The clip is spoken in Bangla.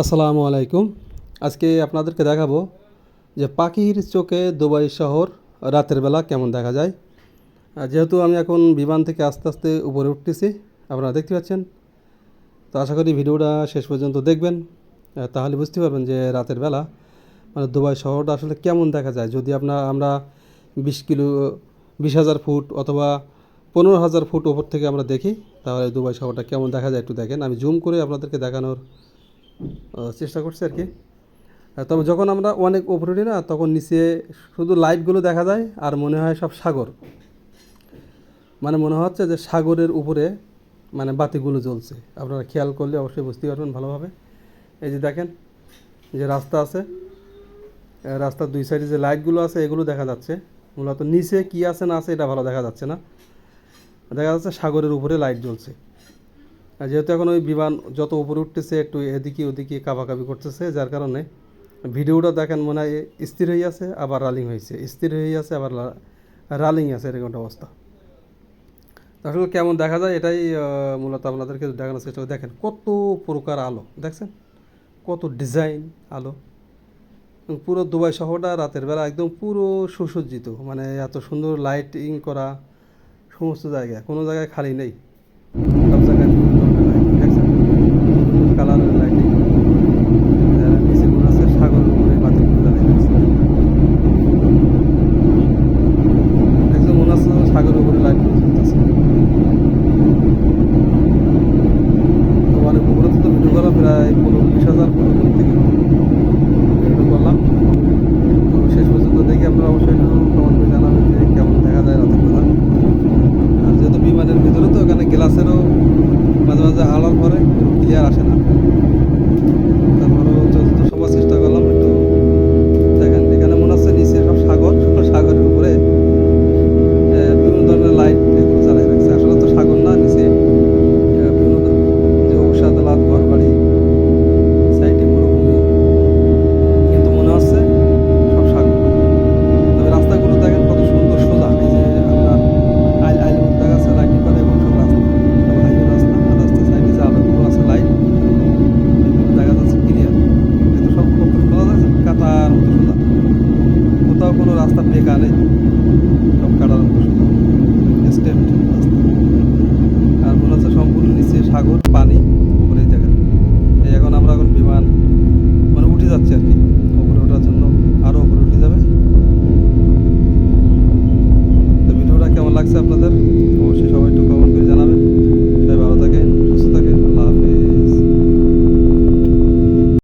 আসসালামু আলাইকুম। আজকে আপনাদেরকে দেখাবো যে পাখির চোখে দুবাই শহর রাতের বেলা কেমন দেখা যায়। যেহেতু আমি এখন বিমান থেকে আস্তে আস্তে উপরে উঠতেছি, আপনারা দেখতে পাচ্ছেন। তো আশা করি ভিডিওটা শেষ পর্যন্ত দেখবেন। তাহলে বুঝতে পারবেন যে রাতের বেলা মানে দুবাই শহরটা আসলে কেমন দেখা যায়। যদি আপনার আমরা বিশ কিলো, বিশ হাজার ফুট অথবা পনেরো হাজার ফুট ওপর থেকে আমরা দেখি, তাহলে দুবাই শহরটা কেমন দেখা যায় একটু দেখেন। আমি জুম করে আপনাদেরকে দেখানোর চেষ্টা করছি আর কি। তবে যখন আমরা অনেক উপরে উঠি না, তখন নিচে শুধু লাইটগুলো দেখা যায় আর মনে হয় সব সাগর। মানে মনে হচ্ছে যে সাগরের উপরে মানে বাতিগুলো জ্বলছে। আপনারা খেয়াল করলে অবশ্যই বুঝতে পারবেন ভালোভাবে। এই যে দেখেন যে রাস্তা আছে রাস্তার দুই সাইডে যে লাইটগুলো আছে, এগুলো দেখা যাচ্ছে। মূলত নিচে কি আছে না আছে, এটা ভালো দেখা যাচ্ছে না। দেখা যাচ্ছে সাগরের উপরে লাইট জ্বলছে। যেহেতু এখন ওই বিমান যত উপরে উঠতেছে, একটু এদিকে ওদিকে কাবাকাবি করতেছে, যার কারণে ভিডিওটা দেখেন মনে হয় স্থির হয়ে আছে, আবার রালিং হয়েছে। স্থির হয়ে আছে, আবার রালিং আছে, এরকম একটা অবস্থা। আসলে কেমন দেখা যায়, এটাই মূলত আপনাদেরকে দেখানোর চেষ্টা করি। দেখেন কত প্রকার আলো, দেখছেন? কত ডিজাইন আলো। পুরো দুবাই শহরটা রাতের বেলা একদম পুরো সুসজ্জিত। মানে এত সুন্দর লাইটিং করা, সমস্ত জায়গায়, কোনো জায়গায় খালি নেই। আর আসে না।